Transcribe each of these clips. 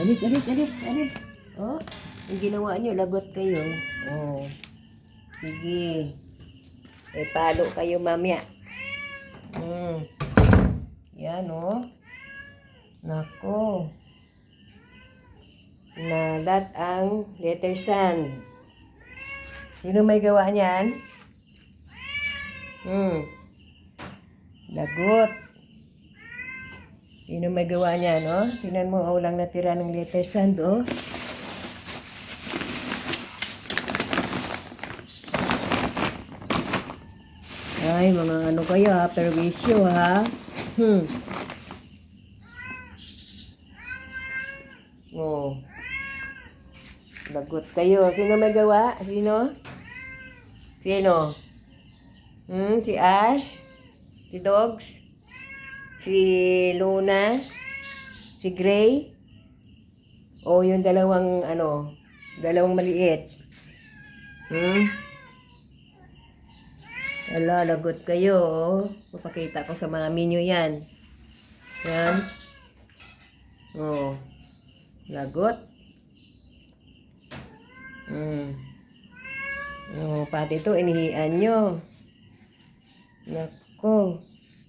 Alis, alis, alis, alis. Oh, yung ginawa niyo, lagot kayo. Oh. Sige. May palo kayo mamaya. Hmm. Yan, oh. Nako. Nalat ang letter sand. Sino may gawa niyan? Hmm. Lagot. Sino may gawa niyan, oh? Tingnan mo, oh, walang natira ng letter sand, oh. Ay, mga ano kayo ha, perwisyo ha. Hmm. Oh. Lagot kayo. Sino may gawa? Sino? Sino? Hmm, si Ash? Si Dogs? Si Luna? Si Gray? O yung dalawang ano, dalawang maliit? Hmm? Ala, lagot kayo. oh. Papakita ko sa mga minyo yan. Yan. Oh. Lagot. Hmm. Oh, pati ito, inihian nyo. Nako.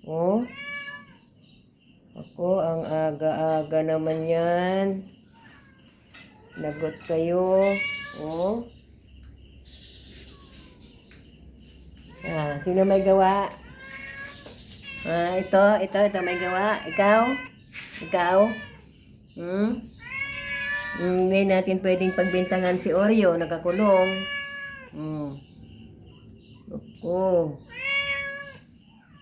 Oh. Ako, ang aga-aga naman yan. Lagot kayo. Oh. Ah, sino may gawa? Ah, ito, ito, ito may gawa. Ikaw? Ikaw? Hmm? Hmm, Hindi natin pwedeng pagbintangan si Oreo, nakakulong. Hmm. Ako.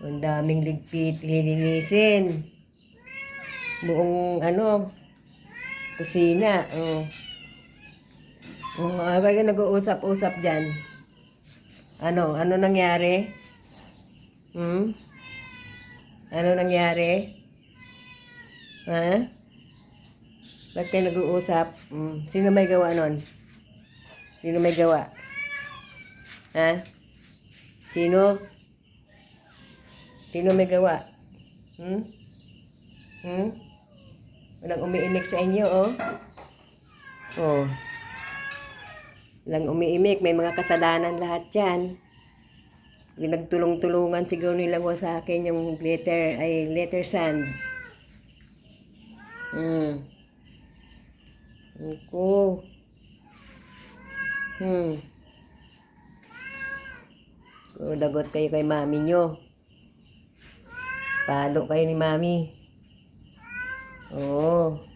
Ang daming ligpit, lilinisin. Buong, ano, kusina. Oh. Oh, kayo nag-uusap-usap dyan. Ano? Ano nangyari? Hmm? Ano nangyari? Ha? Ba't kayo nag-uusap? Hmm. Sino may gawa nun? Sino may gawa? Ha? Sino? Sino may gawa? Hmm? Hmm? Walang umiimik sa inyo, oh. Oh. Walang umiimik. May mga kasalanan lahat yan. Nagtulong-tulungan siguro nila ko sa akin yung letter, ay letter sand. Hmm. Ako. Hmm. So, dagot kayo kay mami nyo. Palo kayo ni mami. Oo.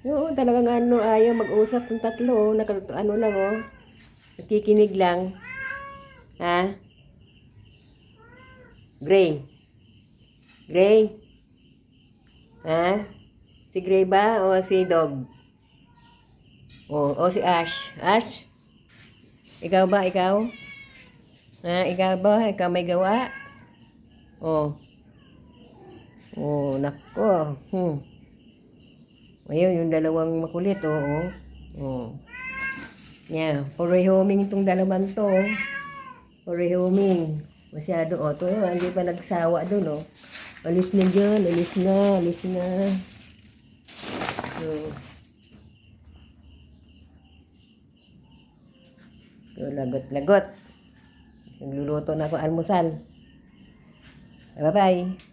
Oo, talagang ano, ayaw mag-usap ng tatlo. oh. Naka, ano lang, oh. Nakikinig lang. Ha? Gray. Gray. Ha? Si Gray ba o si Dog? O, o si Ash. Ash? Ikaw ba? Ikaw? Ha? Ikaw ba? Ikaw may gawa? O. O, nako. Hmm. Ayun, yung dalawang makulit, oo. Oh. Yeah, porehoming itong dalawang to. oh. Porehoming. Masyado, oh. Ito, oh, hindi pa nagsawa dun, oh. Alis na dyan, alis na, alis na. So, so lagot-lagot. Nagluluto na ako almusal. Bye-bye.